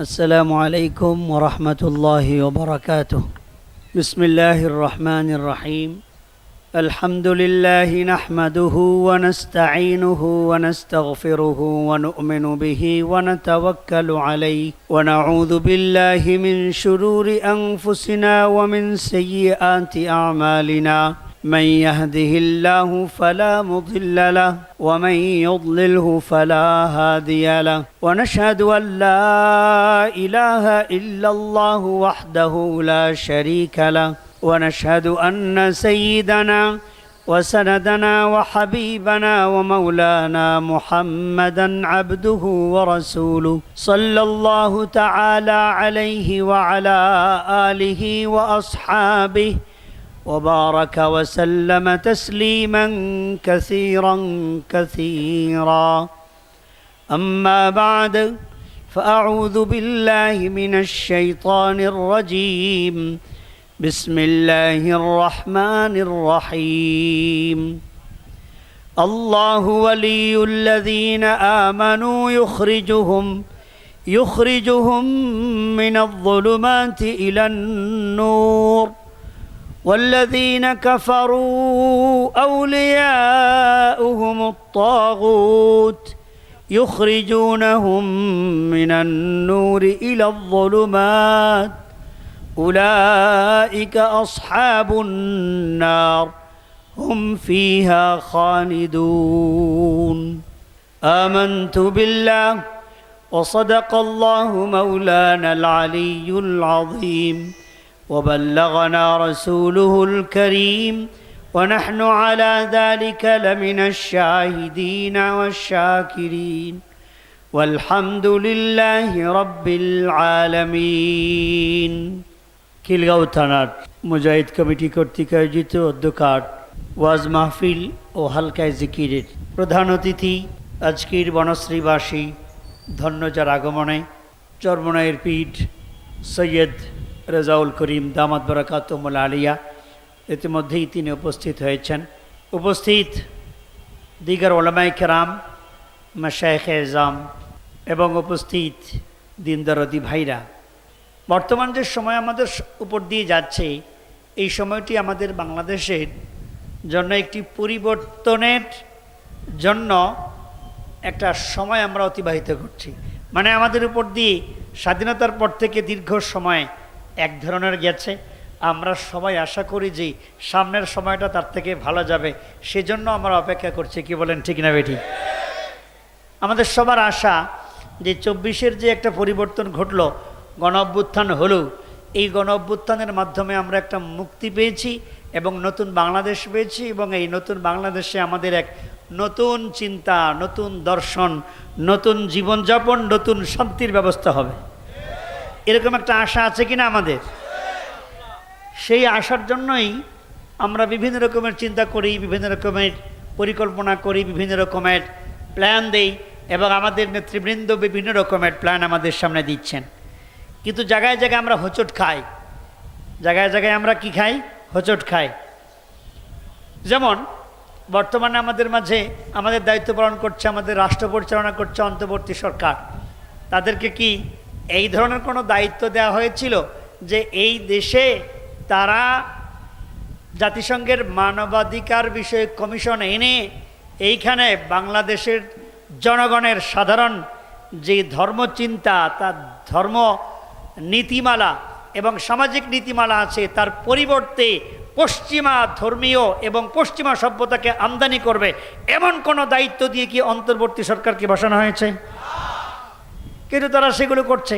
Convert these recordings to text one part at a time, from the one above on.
السلام عليكم ورحمة الله وبركاته. بسم الله الرحمن الرحيم. الحمد لله نحمده ونستعينه ونستغفره ونؤمن به ونتوكل عليه. ونعوذ بالله من شرور أنفسنا ومن سيئات أعمالنا. من يهده الله فلا مضل له ومن يضلله فلا هادي له. ونشهد أن لا إله إلا الله وحده لا شريك له. ونشهد أن سيدنا وسندنا وحبيبنا ومولانا محمدا عبده ورسوله صلى الله تعالى عليه وعلى آله وأصحابه وبارك وسلم تسليما كثيرا كثيرا. أما بعد فأعوذ بالله من الشيطان الرجيم. بسم الله الرحمن الرحيم. الله ولي الذين آمنوا يخرجهم يخرجهم من الظلمات إلى النور. والذين كفروا أولياؤهم الطاغوت يخرجونهم من النور إلى الظلمات. أولئك أصحاب النار. هم فيها خالدون. آمنت بالله وصدق الله مولانا العلي العظيم. وبلغنا رسوله الكريم ونحن على ذلك لمن الشاهدين والشاكرين والحمد لله رب العالمين খিলগাঁও থানার মুজাহিদ কমিটি কর্তৃক আয়োজিত অধ্যকার ওয়াজ মাহফিল ও হালকায় জিকিরের প্রধান অতিথি আজকের বনশ্রীবাসী ধন্যজার আগমনে চর্মনায়ের পীঠ সৈয়দ রেজাউল করিম দামাদ বরাকাতমুল আলিয়া ইতিমধ্যেই তিনি উপস্থিত হয়েছেন। উপস্থিত দিগার ওলামাই কেরাম, মাশায়েখ এজাম এবং উপস্থিত দিনদরদি ভাইরা। বর্তমান যে সময় আমাদের উপর দিয়ে যাচ্ছে, এই সময়টি আমাদের বাংলাদেশের জন্য একটি পরিবর্তনের জন্য একটা সময় আমরা অতিবাহিত করছি। মানে আমাদের উপর দিয়ে স্বাধীনতার পর থেকে দীর্ঘ সময় এক ধরনের গেছে। আমরা সবাই আশা করি যে সামনের সময়টা তার থেকে ভালো যাবে। সেজন্য আমরা অপেক্ষা করছি, কি বলেন, ঠিক না বেটি আমাদের সবার আশা যে চব্বিশের যে একটা পরিবর্তন ঘটলো গণ অভ্যুত্থান হলো, এই গণ অভ্যুত্থানের মাধ্যমে আমরা একটা মুক্তি পেয়েছি এবং নতুন বাংলাদেশ পেয়েছি এবং এই নতুন বাংলাদেশে আমাদের এক নতুন চিন্তা, নতুন দর্শন, নতুন জীবনযাপন, নতুন শান্তির ব্যবস্থা হবে। এরকম একটা আশা আছে কিনা আমাদের? সেই আশার জন্যই আমরা বিভিন্ন রকমের চিন্তা করি, বিভিন্ন রকমের পরিকল্পনা করি, বিভিন্ন রকমের প্ল্যান দেই এবং আমাদের নেতৃবৃন্দ বিভিন্ন রকমের প্ল্যান আমাদের সামনে দিচ্ছেন। কিন্তু জায়গায় জায়গায় আমরা হোঁচট খাই। জায়গায় জায়গায় আমরা কি খাই? হোঁচট খাই। যেমন, বর্তমানে আমাদের মাঝে আমাদের দায়িত্ব পালন করছে আমাদের রাষ্ট্র পরিচালনা করছে অন্তর্বর্তী সরকার। তাদেরকে কি এই ধরনের কোনো দায়িত্ব দেওয়া হয়েছিল যে এই দেশে তারা জাতিসংঘের মানবাধিকার বিষয়ক কমিশন এনে এইখানে বাংলাদেশের জনগণের সাধারণ যে ধর্মচিন্তা, তার ধর্ম নীতিমালা এবং সামাজিক নীতিমালা আছে, তার পরিবর্তে পশ্চিমা ধর্মীয় এবং পশ্চিমা সভ্যতাকে আমদানি করবে, এমন কোনো দায়িত্ব দিয়ে কি অন্তর্বর্তী সরকারকে বসানো হয়েছে? কিন্তু তারা সেগুলো করছে।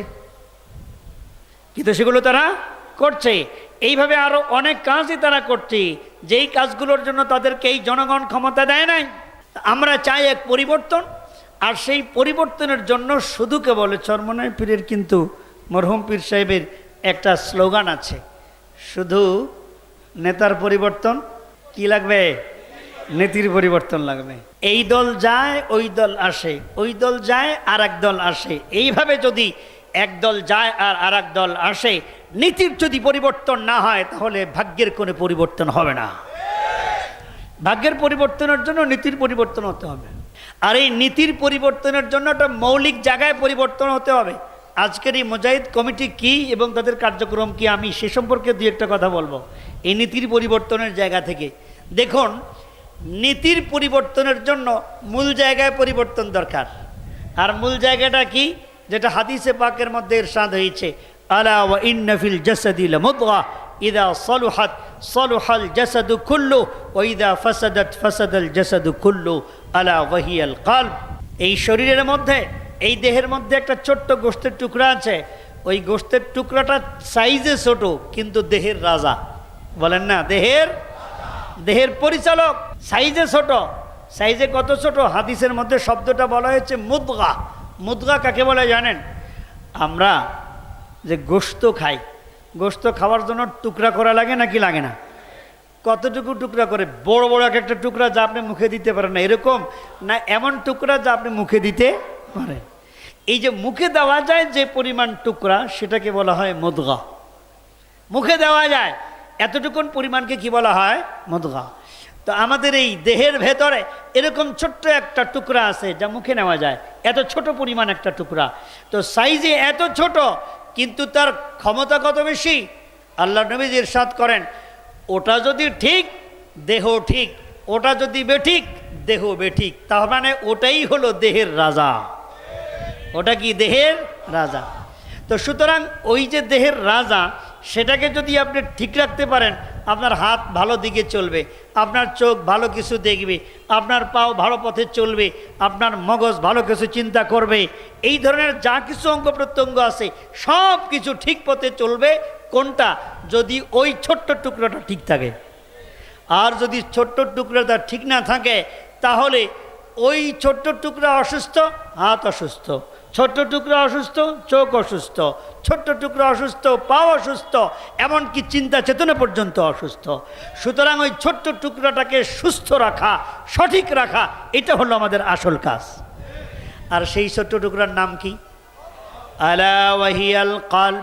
কিন্তু সেগুলো তারা করছে। এইভাবে আরও অনেক কাজই তারা করছে। যেই কাজগুলোর জন্য তাদেরকে এই জনগণ ক্ষমতা দেয় নাই, আমরা চাই এক পরিবর্তন। আর সেই পরিবর্তনের জন্য শুধু কেবল চরমনায় পীরের কিন্তু মরহুম পীর সাহেবের একটা স্লোগান আছে। শুধু নেতার পরিবর্তন কি লাগবে? নীতির পরিবর্তন লাগবে। এই দল যায়, ওই দল আসে, ওই দল যায় আর এক দল আসে। এইভাবে যদি এক দল যায় আর আর দল আসে, নীতির যদি পরিবর্তন না হয়, তাহলে ভাগ্যের কোনো পরিবর্তন হবে না। ভাগ্যের পরিবর্তনের জন্য নীতির পরিবর্তন হতে হবে। আর এই নীতির পরিবর্তনের জন্য একটা মৌলিক জায়গায় পরিবর্তন হতে হবে। আজকের এই মুজাহিদ কমিটি কি এবং তাদের কার্যক্রম কি, আমি সে সম্পর্কে দুই একটা কথা বলব। এই নীতির পরিবর্তনের জায়গা থেকে। দেখুন নীতির পরিবর্তনের জন্য মূল জায়গায় পরিবর্তন দরকার। আর মূল জায়গাটা কি? যেটা হাদিসে পাকের মধ্যে ইরশাদ হয়েছে, আলা ওয়া সলুহাল জাসাদু কুল্লু আলা কালব। এই শরীরের মধ্যে, এই দেহের মধ্যে একটা ছোট্ট গোষ্ঠের টুকরা আছে। ওই গোষ্ঠের টুকরাটা সাইজে ছোট, কিন্তু দেহের রাজা। বলেন না, দেহের দেহের পরিচালক, সাইজে ছোট। সাইজে কত ছোট? হাদিসের মধ্যে শব্দটা বলা হয়েছে মুদগা। মুদগা কাকে বলে জানেন? আমরা যে গোস্ত খাই গোস্ত খাওয়ার জন্য টুকরা করা লাগে নাকি লাগে না? কতটুকু টুকরা করে? বড় বড় এক একটা টুকরা যা আপনি মুখে দিতে পারেন না। এরকম না এমন টুকরা যা আপনি মুখে দিতে পারেন। এই যে মুখে দেওয়া যায় যে পরিমাণ টুকরা, সেটাকে বলা হয় মুদগা। মুখে দেওয়া যায়। এতটুকুন পরিমাণকে কি বলা হয়? মদগা। তো আমাদের এই দেহের ভেতরে এরকম ছোট্ট একটা টুকরা আছে, যা মুখে নেওয়া যায়। এত ছোট পরিমাণ একটা টুকরা। তো সাইজে এত ছোট, কিন্তু তার ক্ষমতা কত বেশি? আল্লাহ নবী ইরশাদ করেন, ওটা যদি ঠিক, দেহ ঠিক। ওটা যদি বেঠিক, দেহ বেঠিক। তার মানে ওটাই হলো দেহের রাজা। ওটা কি দেহের রাজা? তো সুতরাং ওই যে দেহের রাজা সেটাকে যদি আপনি ঠিক রাখতে পারেন, আপনার হাত ভালো দিকে চলবে, আপনার চোখ ভালো কিছু দেখবে, আপনার পাও ভালো পথে চলবে, আপনার মগজ ভালো কিছু চিন্তা করবে, এই ধরনের যা কিছু অঙ্গ প্রত্যঙ্গ আছে, সব কিছু ঠিক পথে চলবে। কোনটা? যদি ওই ছোট্ট টুকরোটা ঠিক থাকে। আর যদি ছোট্ট টুকরোটা ঠিক না থাকে, তাহলে ওই ছোট্ট টুকরা অসুস্থ, হাত অসুস্থ। ছোট্ট টুকরা অসুস্থ, চোখ অসুস্থ। ছোট্ট টুকরা অসুস্থ, পাও অসুস্থ, এমনকি চিন্তা চেতনা পর্যন্ত অসুস্থ। সুতরাং ওই ছোট্ট টুকরাটাকে সুস্থ রাখা, সঠিক রাখা, এটা হলো আমাদের আসল কাজ। আর সেই ছোট্ট টুকরার নাম কি? আলা ওয়াহিয়াল কাল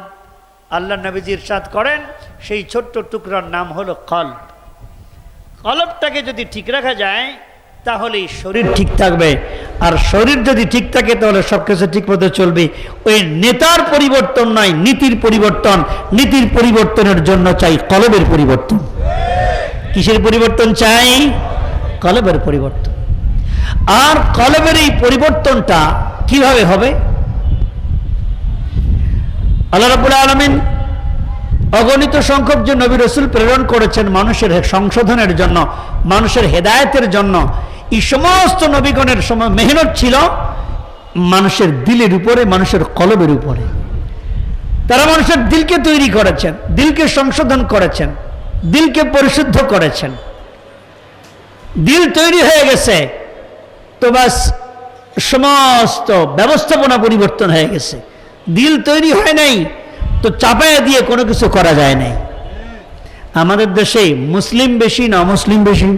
আল্লাহ নবীজি ইরশাদ করেন, সেই ছোট্ট টুকরার নাম হলো কল্প কলবটাকে যদি ঠিক রাখা যায় তাহলে শরীর ঠিক থাকবে। আর শরীর যদি ঠিক থাকে, তাহলে সব কিছু ঠিক মতো চলবে। ওই নেতার পরিবর্তন নয়, নীতির পরিবর্তন। নীতির পরিবর্তনের জন্য চাই কলবের পরিবর্তন। কিসের পরিবর্তন চাই? কলবের পরিবর্তন। আর কলবের এই পরিবর্তনটা কীভাবে হবে? আল্লাহ রাবুল আলমিন অগণিত সংখ্যক যে নবী রসুল প্রেরণ করেছেন মানুষের সংশোধনের জন্য, মানুষের হেদায়েতের জন্য এই সমস্ত নবীগণের সময় মেহনত ছিল মানুষের দিলের উপরে, মানুষের কলবের উপরে। তারা মানুষের দিলকে তৈরি করেছেন, দিলকে সংশোধন করেছেন, দিলকে পরিশুদ্ধ করেছেন। দিল তৈরি হয়ে গেছে, তো বাস সমস্ত ব্যবস্থাপনা পরিবর্তন হয়ে গেছে। দিল তৈরি হয় নাই, তো চাপায়া দিয়ে কোনো কিছু করা যায় নাই। আমাদের দেশে মুসলিম বেশি, না মুসলিম বেশি?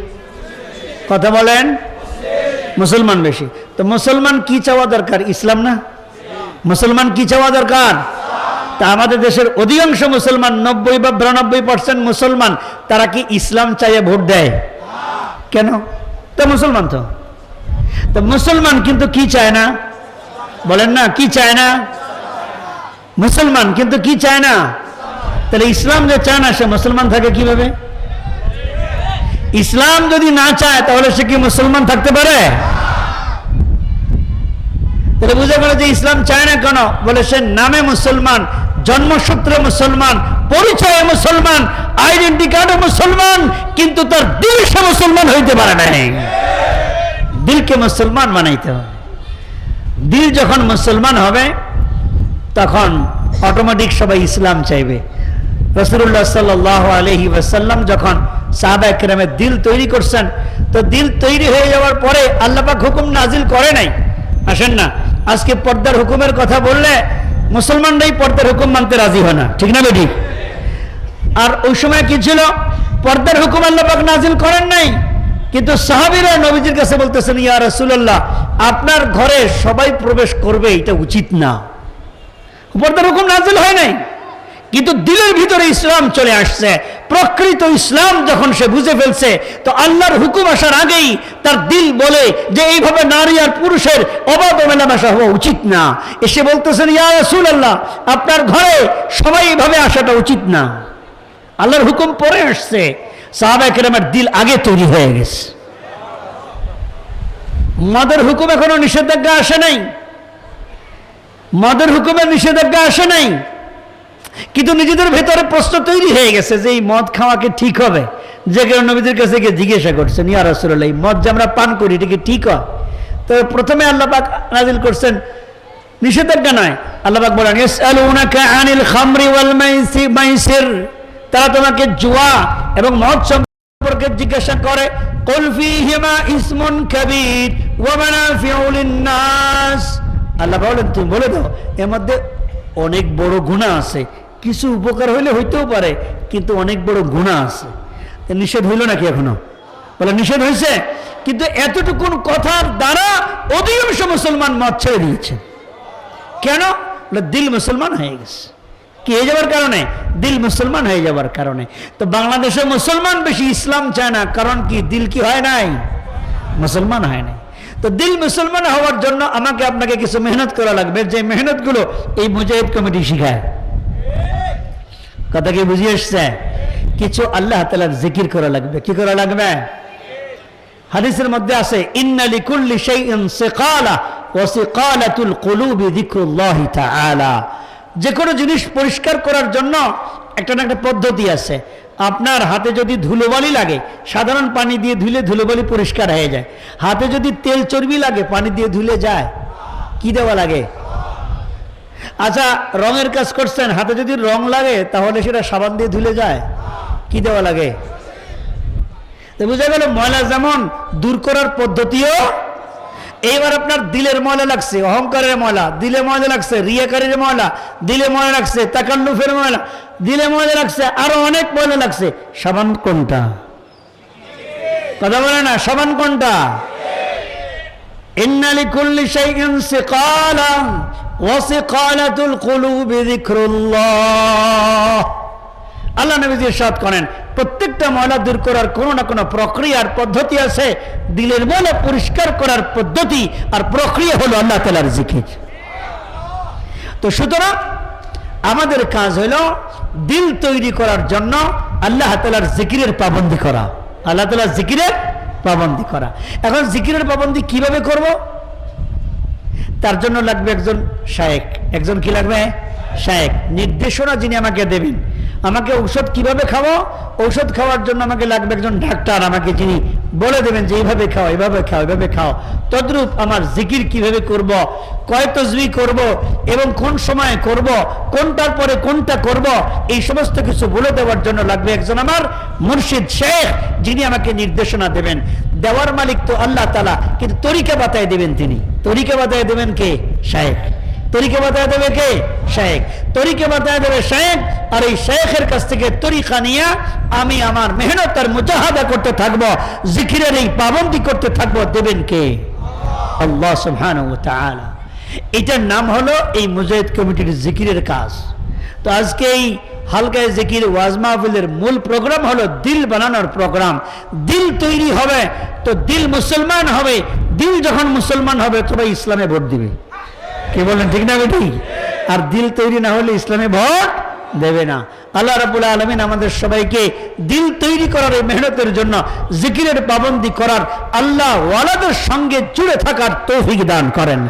কথা বলেন? মুসলমান বেশি। তো মুসলমান কি চাওয়া দরকার? ইসলাম না? মুসলমান কি চাওয়া দরকার? তা আমাদের দেশের অধিকাংশ মুসলমান, নব্বই বা বিরানব্বই পার্সেন্ট মুসলমান, তারা কি ইসলাম চাইয়ে ভোট দেয়? কেন? তো মুসলমান তো। তো মুসলমান কিন্তু কি চায় না? বলেন না, কি চায় না? মুসলমান কিন্তু কি চায় না? তাহলে ইসলাম যে চায় না, সে মুসলমান থাকে কীভাবে? ইসলাম যদি না চায়, তাহলে সে কি মুসলমান থাকতে পারে? তাহলে বুঝে গেল যে ইসলাম চায় না কেন? বলে সে নামে মুসলমান, জন্মসূত্রে মুসলমান, পরিচয়ে মুসলমান, আইডেন্টি কার্ডে মুসলমান, কিন্তু তার দিল সে মুসলমান হইতে পারে না দিলকে মুসলমান বানাইতে হবে। দিল যখন মুসলমান হবে, তখন অটোমেটিক সবাই ইসলাম চাইবে। রসুল্লাহ সাল্লাহ আলহি ওয়াসাল্লাম যখন সাহাবা একরামের দিল তৈরি করছেন। তো দিল তৈরি হয়ে যাওয়ার পরে আল্লাপাক হুকুম নাজিল করে নাই। আসেন না, আজকে পর্দার হুকুমের কথা বললে মুসলমানরাই পর্দার হুকুম মানতে রাজি হয় না। ঠিক না বেটি? আর ওই সময় কি ছিল? পর্দার হুকুম আল্লাপাক নাজিল করেন নাই। কিন্তু সাহাবিরা নবীজির কাছে বলতেছেন, ইয়া রসুল্লাহ আপনার ঘরে সবাই প্রবেশ করবে, এটা উচিত না। পর্দার হুকুম নাজিল হয় নাই। কিন্তু দিলের ভিতরে ইসলাম চলে আসছে। প্রকৃত ইসলাম যখন সে বুঝে ফেলছে, তো আল্লাহর হুকুম আসার আগেই তার দিল বলে যে এইভাবে নারী আর পুরুষের অবাধ মেলামেশা হওয়া উচিত না। এসে বলতেছেন, ইয়া রাসূল আল্লাহ আপনার ঘরে সবাই এইভাবে আসাটা উচিত না। আল্লাহর হুকুম পরে আসছে। সাহাবা কেরামের দিল আগে তৈরি হয়ে গেছে। মদের হুকুম এখনও নিষেধাজ্ঞা আসে নাই? মদের হুকুমের নিষেধাজ্ঞা আসে নাই? কিন্তু নিজেদের ভেতরে প্রশ্ন তৈরি হয়ে গেছে যে এই মদ খাওয়াকে ঠিক হবে? যে কেউ নবীদের কাছে গিয়ে জিজ্ঞাসা করছেন, ইয়া রাসূলুল্লাহ, এই মদ যে আমরা পান করি, এটা কি ঠিক হয়? তো প্রথমে আল্লাহ পাক নাজিল করছেন, নিষেধাজ্ঞা নয়। আল্লাহ পাক বলেন আনিল খামরি ওয়াল মাইসি- মাইসির। তারা তোমাকে জুয়া এবং মদ সম্পর্কে জিজ্ঞাসা করে, কুল ফীহিমা ইসমুন কাবীর ওয়া মানাফিউ লিন-নাস। আল্লাহ বলেন, তুমি বলে দাও, এর মধ্যে অনেক বড় গুণা আছে। কিছু উপকার হইলে হইতেও পারে, কিন্তু অনেক বড় গুণা আছে। নিষেধ হইল নাকি এখনও? বলে, নিষেধ হয়েছে কিন্তু এতটুকুন কথার দ্বারা অধিকাংশ মুসলমান মত ছেড়ে দিয়েছে। কেন? বলে, দিল মুসলমান হয়ে গেছে। কি হয়ে যাওয়ার কারণে? দিল মুসলমান হয়ে যাওয়ার কারণে। তো বাংলাদেশে মুসলমান বেশি ইসলাম চায় না, কারণ কি? দিল কি হয় নাই? মুসলমান হয় নাই। তো দিল মুসলমান হওয়ার জন্য আমাকে আপনাকে কিছু মেহনত করা লাগবে। যে মেহনতগুলো এই মুজাহিদ কমিটি শিখায়। কথা কি বুঝিয়ে এসছে? কিছু আল্লাহ তালার জিকির করা লাগবে। কি করা লাগবে? হাদিসের মধ্যে আছে, ইন্না লিকুল্লি শাইইন সিকালা ওয়া সিকালাতুল কুলুবি যিকরুল্লাহি তাআলা। যে কোনো জিনিস পরিষ্কার করার জন্য একটা না একটা পদ্ধতি আছে। আপনার হাতে যদি ধুলোবালি লাগে, সাধারণ পানি দিয়ে ধুলে ধুলোবালি পরিষ্কার হয়ে যায়। হাতে যদি তেল চর্বি লাগে, পানি দিয়ে ধুলে যায়। কি দেওয়া লাগে? আচ্ছা রঙের কাজ করছেন, হাতে যদি রং লাগে, তাহলে সেটা সাবান দিয়ে ধুলে যায়। কি দেওয়া লাগে? বুঝা গেল, ময়লা যেমন দূর করার পদ্ধতিও, এইবার আপনার দিলের ময়লা লাগছে, অহংকারের ময়লা, দিলে ময়লা লাগছে, রিয়াকারের ময়লা, দিলে ময়লা লাগছে, তাকাল্লুফের ময়লা, দিলে ময়লা লাগছে, আরও অনেক ময়লা লাগছে। সাবান কোনটা? কথা বলে না, সাবান কোনটা? ইন্নালি কুল্লি সেই ওয়াসিকালাতুল কুলুব যিকরুল্লাহ। আল্লাহ নবী ইরশাদ করেন, প্রত্যেকটা ময়লা দূর করার কোনো না কোনো প্রক্রিয়ার পদ্ধতি আছে। দিলের ময়লা পরিষ্কার করার পদ্ধতি আর প্রক্রিয়া হলো আল্লাহ তালার জিকির। তো সুতরাং আমাদের কাজ হইল দিল তৈরি করার জন্য আল্লাহ তালার জিকিরের পাবন্দি করা। আল্লাহ তালার জিকিরের পাবন্দি করা। এখন জিকিরের পাবন্দি কীভাবে করব? তার জন্য লাগবে একজন শায়েক। একজন কি লাগবে? শায়েক। নির্দেশনা যিনি আমাকে দেবেন, আমাকে ঔষধ কীভাবে খাব? ঔষধ খাওয়ার জন্য আমাকে লাগবে একজন ডাক্তার আমাকে, যিনি বলে দেবেন যে এইভাবে খাও এইভাবে খাও এইভাবে খাও। তদ্রূপ আমার জিকির কীভাবে করব, কয় তসবি করব, এবং কোন সময় করব, কোনটার পরে কোনটা করব, এই সমস্ত কিছু বলে দেওয়ার জন্য লাগবে একজন আমার মুর্শিদ শেখ যিনি আমাকে নির্দেশনা দেবেন। দেওয়ার মালিক তো আল্লাহ তালা কিন্তু তরিকা বাতায় দেবেন তিনি। তরিকা বাতায় দেবেন কে? শায়েখ। তরিকা বাতায় দেবে কে? শেখ তরিকা বাতায় দেবে শেখ আর এই শেখের কাছ থেকে তরিকা নিয়ে আমি আমার মেহনত আর মুজাহাদা করতে থাকব, জিকিরের এই পাবন্দি করতে থাকব, দেবেন কে? আল্লাহ ওয়া এটার নাম হলো এই মুজাহিদ কমিটির জিকিরের কাজ। তো আজকে এই হালকায় জিকির, ওয়াজ মাহফিলের মূল প্রোগ্রাম হলো দিল বানানোর প্রোগ্রাম। দিল তৈরি হবে তো দিল মুসলমান হবে, দিল যখন মুসলমান হবে তবে ইসলামে ভোট দিবে। কি বলেন ঠিক না বেটি? আর দিল তৈরি না হলে ইসলামে ভোট দেবে না। আল্লাহ রাবুল আলমিন আমাদের সবাইকে দিল তৈরি করার এই মেহনতের জন্য জিকিরের পাবন্দি করার আল্লাহ ওয়ালাদের সঙ্গে জুড়ে থাকার তৌফিক দান করেন।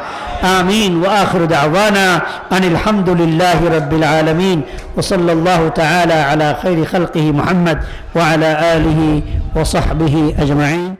آمين وآخر دعوانا أن الحمد لله رب العالمين وصلى الله تعالى على خير خلقه محمد وعلى آله وصحبه أجمعين.